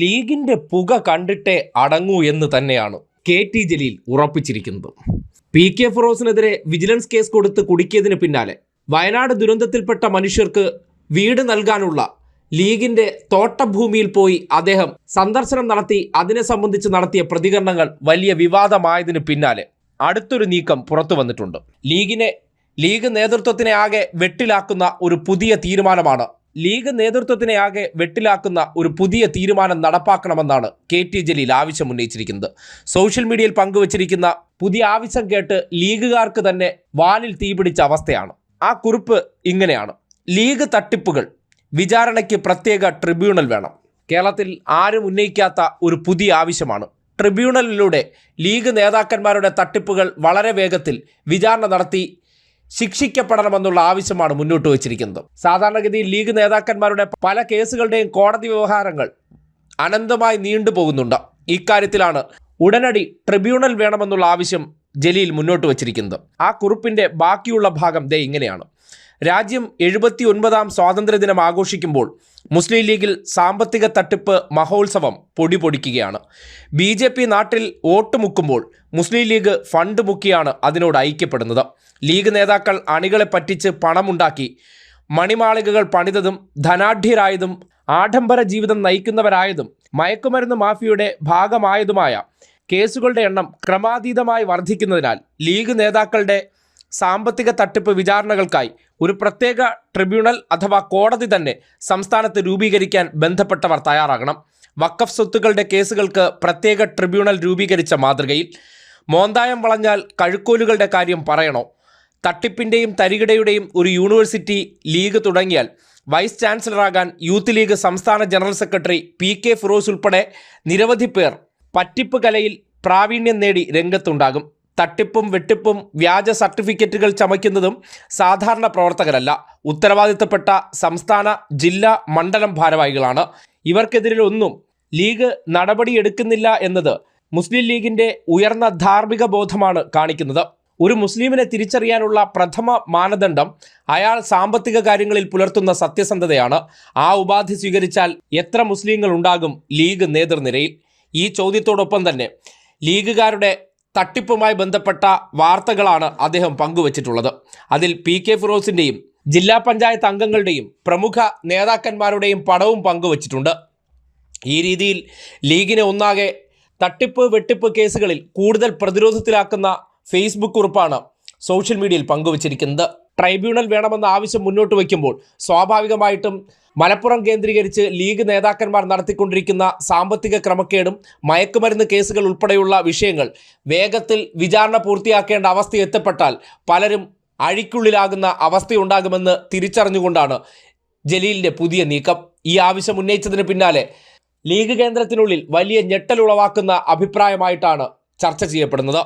ലീഗിന്റെ പുക കണ്ടിട്ടേ അടങ്ങൂ എന്ന് തന്നെയാണ് കെ ടി ജലീൽ ഉറപ്പിച്ചിരിക്കുന്നത്. പി കെ ഫിറോസിനെതിരെ വിജിലൻസ് കേസ് കൊടുത്ത് കുടുക്കിയതിന് പിന്നാലെ വയനാട് ദുരന്തത്തിൽപ്പെട്ട മനുഷ്യർക്ക് വീട് നൽകാനുള്ള ലീഗിന്റെ തോട്ടഭൂമിയിൽ പോയി അദ്ദേഹം സന്ദർശനം നടത്തി അതിനെ സംബന്ധിച്ച് നടത്തിയ പ്രതികരണങ്ങൾ വലിയ വിവാദമായതിനു പിന്നാലെ അടുത്തൊരു നീക്കം പുറത്തു വന്നിട്ടുണ്ട്. ലീഗിനെ ലീഗ് നേതൃത്വത്തിനെ ആകെ വെട്ടിലാക്കുന്ന ഒരു പുതിയ തീരുമാനമാണ് ലീഗ് നേതൃത്വത്തിനെ ആകെ വെട്ടിലാക്കുന്ന ഒരു പുതിയ തീരുമാനം നടപ്പാക്കണമെന്നാണ് കെ ടി ജലീൽ ആവശ്യം ഉന്നയിച്ചിരിക്കുന്നത്. സോഷ്യൽ മീഡിയയിൽ പങ്കുവച്ചിരിക്കുന്ന പുതിയ ആവശ്യം കേട്ട് ലീഗുകാർക്ക് തന്നെ വാലിൽ തീപിടിച്ച അവസ്ഥയാണ്. ആ കുറിപ്പ് ഇങ്ങനെയാണ്. ലീഗ് തട്ടിപ്പുകൾ വിചാരണയ്ക്ക് പ്രത്യേക ട്രിബ്യൂണൽ വേണം. കേരളത്തിൽ ആരും ഉന്നയിക്കാത്ത ഒരു പുതിയ ആവശ്യമാണ്. ട്രിബ്യൂണലിലൂടെ ലീഗ് നേതാക്കന്മാരുടെ തട്ടിപ്പുകൾ വളരെ വേഗത്തിൽ വിചാരണ നടത്തി ശിക്ഷിക്കപ്പെടണമെന്നുള്ള ആവശ്യമാണ് മുന്നോട്ട് വച്ചിരിക്കുന്നത്. സാധാരണഗതിയിൽ ലീഗ് നേതാക്കന്മാരുടെ പല കേസുകളുടെയും കോടതി വ്യവഹാരങ്ങൾ അനന്തമായി നീണ്ടുപോകുന്നുണ്ട് ഇക്കാര്യത്തിലാണ് ഉടനടി ട്രിബ്യൂണൽ വേണമെന്നുള്ള ആവശ്യം ജലീൽ മുന്നോട്ട് വച്ചിരിക്കുന്നത്. ആ കുറിപ്പിന്റെ ബാക്കിയുള്ള ഭാഗം ദേ ഇങ്ങനെയാണ്. രാജ്യം എഴുപത്തി ഒൻപതാം സ്വാതന്ത്ര്യദിനം ആഘോഷിക്കുമ്പോൾ മുസ്ലിം ലീഗിൽ സാമ്പത്തിക തട്ടിപ്പ് മഹോത്സവം പൊടി പൊടിക്കുകയാണ് ബി ജെ പി നാട്ടിൽ വോട്ട് മുക്കുമ്പോൾ മുസ്ലിം ലീഗ് ഫണ്ട് മുക്കിയാണ് അതിനോട് ഐക്യപ്പെടുന്നത്. ലീഗ് നേതാക്കൾ അണികളെ പറ്റിച്ച് പണമുണ്ടാക്കി. മണിമാളികകൾ പണിതതും ധനാഢ്യരായതും ആഡംബര ജീവിതം നയിക്കുന്നവരായതും മയക്കുമരുന്ന് മാഫിയുടെ ഭാഗമായതുമായ കേസുകളുടെ എണ്ണം ക്രമാതീതമായി വർദ്ധിക്കുന്നതിനാൽ ലീഗ് നേതാക്കളുടെ സാമ്പത്തിക തട്ടിപ്പ് വിചാരണകൾക്കായി ഒരു പ്രത്യേക ട്രിബ്യൂണൽ അഥവാ കോടതി തന്നെ സംസ്ഥാനത്ത് രൂപീകരിക്കാൻ ബന്ധപ്പെട്ടവർ തയ്യാറാകണം. വക്കഫ് സ്വത്തുക്കളുടെ കേസുകൾക്ക് പ്രത്യേക ട്രിബ്യൂണൽ രൂപീകരിച്ച മാതൃകയിൽ മോന്തായം വളഞ്ഞാൽ കഴുക്കോലുകളുടെ കാര്യം പറയണോ? തട്ടിപ്പിന്റെയും തരികിടയുടെയും ഒരു യൂണിവേഴ്സിറ്റി ലീഗ് തുടങ്ങിയാൽ വൈസ് ചാൻസലറാകാൻ യൂത്ത് ലീഗ് സംസ്ഥാന general secretary P K Firoz ഉൾപ്പെടെ നിരവധി പേർ പറ്റിപ്പ് കലയിൽ പ്രാവീണ്യം നേടി രംഗത്തുണ്ടാകും. തട്ടിപ്പും വെട്ടിപ്പും വ്യാജ സർട്ടിഫിക്കറ്റുകൾ ചമയ്ക്കുന്നതും സാധാരണ പ്രവർത്തകരല്ല. ഉത്തരവാദിത്തപ്പെട്ട സംസ്ഥാന ജില്ലാ മണ്ഡലം ഭാരവാഹികളാണ്. ഇവർക്കെതിരിലൊന്നും ലീഗ് നടപടിയെടുക്കുന്നില്ല എന്നത് മുസ്ലിം ലീഗിന്റെ ഉയർന്ന ധാർമ്മിക ബോധമാണ് കാണിക്കുന്നത്. ഒരു മുസ്ലിമിനെ തിരിച്ചറിയാനുള്ള പ്രഥമ മാനദണ്ഡം അയാൾ സാമ്പത്തിക കാര്യങ്ങളിൽ പുലർത്തുന്ന സത്യസന്ധതയാണ്. ആ ഉപാധി സ്വീകരിച്ചാൽ എത്ര മുസ്ലിങ്ങൾ ഉണ്ടാകും ലീഗ് നേതൃനിരയിൽ? ഈ ചോദ്യത്തോടൊപ്പം തന്നെ ലീഗുകാരുടെ തട്ടിപ്പുമായി ബന്ധപ്പെട്ട വാർത്തകളാണ് അദ്ദേഹം പങ്കുവച്ചിട്ടുള്ളത്. അതിൽ പി കെ ഫിറോസിന്റെയും ജില്ലാ പഞ്ചായത്ത് അംഗങ്ങളുടെയും പ്രമുഖ നേതാക്കന്മാരുടെയും പടവും പങ്കുവച്ചിട്ടുണ്ട്. ഈ രീതിയിൽ ലീഗിനെ ഒന്നാകെ തട്ടിപ്പ് വെട്ടിപ്പ് കേസുകളിൽ കൂടുതൽ പ്രതിരോധത്തിലാക്കുന്ന ഫേസ്ബുക്ക് കുറിപ്പാണ് സോഷ്യൽ മീഡിയയിൽ പങ്കുവച്ചിരിക്കുന്നത്. ട്രൈബ്യൂണൽ വേണമെന്ന ആവശ്യം മുന്നോട്ട് വയ്ക്കുമ്പോൾ സ്വാഭാവികമായിട്ടും മലപ്പുറം കേന്ദ്രീകരിച്ച് ലീഗ് നേതാക്കന്മാർ നടത്തിക്കൊണ്ടിരിക്കുന്ന സാമ്പത്തിക ക്രമക്കേടും മയക്കുമരുന്ന് കേസുകൾ ഉൾപ്പെടെയുള്ള വിഷയങ്ങൾ വേഗത്തിൽ വിചാരണ പൂർത്തിയാക്കേണ്ട അവസ്ഥ എത്തപ്പെട്ടാൽ പലരും അഴിക്കുള്ളിലാകുന്ന അവസ്ഥയുണ്ടാകുമെന്ന് തിരിച്ചറിഞ്ഞുകൊണ്ടാണ് ജലീലിന്റെ പുതിയ നീക്കം. ഈ ആവശ്യം ഉന്നയിച്ചതിന് പിന്നാലെ ലീഗ് കേന്ദ്രത്തിനുള്ളിൽ വലിയ ഞെട്ടലുളവാക്കുന്ന അഭിപ്രായമായിട്ടാണ് ചർച്ച ചെയ്യപ്പെടുന്നത്.